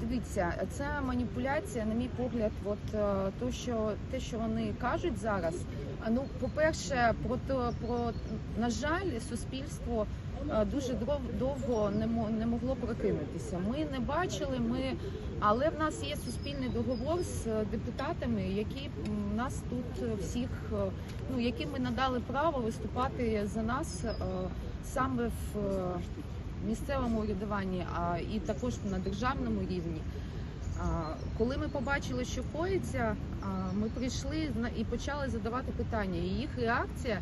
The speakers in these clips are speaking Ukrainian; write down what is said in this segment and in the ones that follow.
Дивіться, це маніпуляція, на мій погляд, от е, то, що те, що вони кажуть зараз. Ну, по-перше, про то, про на жаль, суспільство е, дуже довго не мо- не могло прокинутися. Ми не бачили, ми але в нас є суспільний договор з депутатами, які нас тут всіх, е, ну яким ми надали право виступати за нас саме в місцевому урядуванні, а і також на державному рівні. Коли ми побачили, що коїться, ми прийшли і почали задавати питання. І їх реакція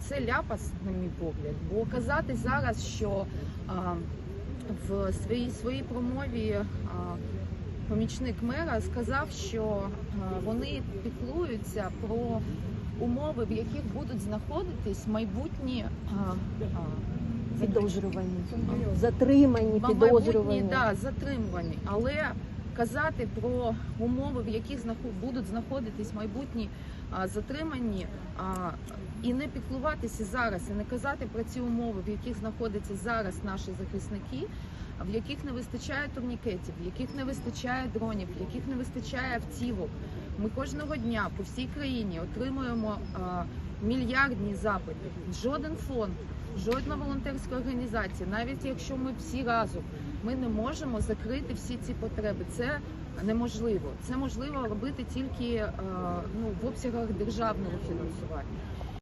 це ляпас, на мій погляд. Бо казати зараз, що в своїй своїй промові помічник мера сказав, що вони піклуються про умови, в яких будуть знаходитись майбутні Підозрювані, затримані, підозрювані. да, затримувані. Але казати про умови, в яких будуть знаходитись майбутні а, затримані, а, і не піклуватися зараз, і не казати про ці умови, в яких знаходяться зараз наші захисники, в яких не вистачає турнікетів, в яких не вистачає дронів, в яких не вистачає автівок. Ми кожного дня по всій країні отримуємо а, мільярдні запити. Жоден фонд, жодна волонтерська організація, навіть якщо ми всі разом, ми не можемо закрити всі ці потреби. Це неможливо. Це можливо робити тільки е, ну, в обсягах державного фінансування.